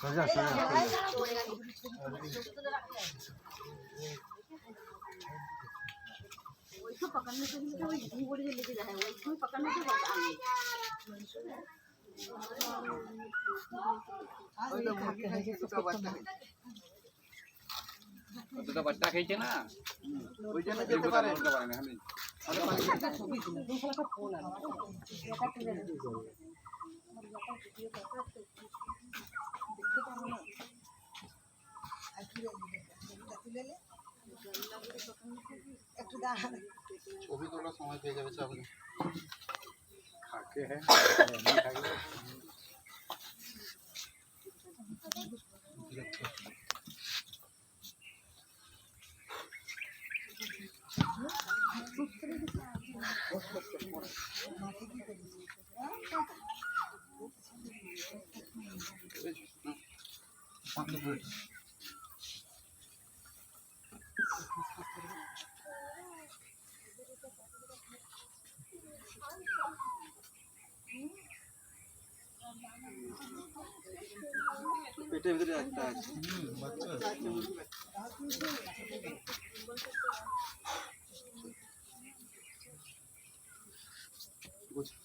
সোজা সোজা वैसे पकड़ने से भी वही घी बड़ी जल्दी से जाए वैसे पकड़ने से बस आगे দুটো বাচ্চা খেয়েছে না ওই জন্য যেতে পারে না আমি ছবি তোলার সময় পেয়ে যাবে চাপ নেই। খাকে হ্যাঁ পেটের ভিতরে একটা আছে বাচ্চা আছে। Ось.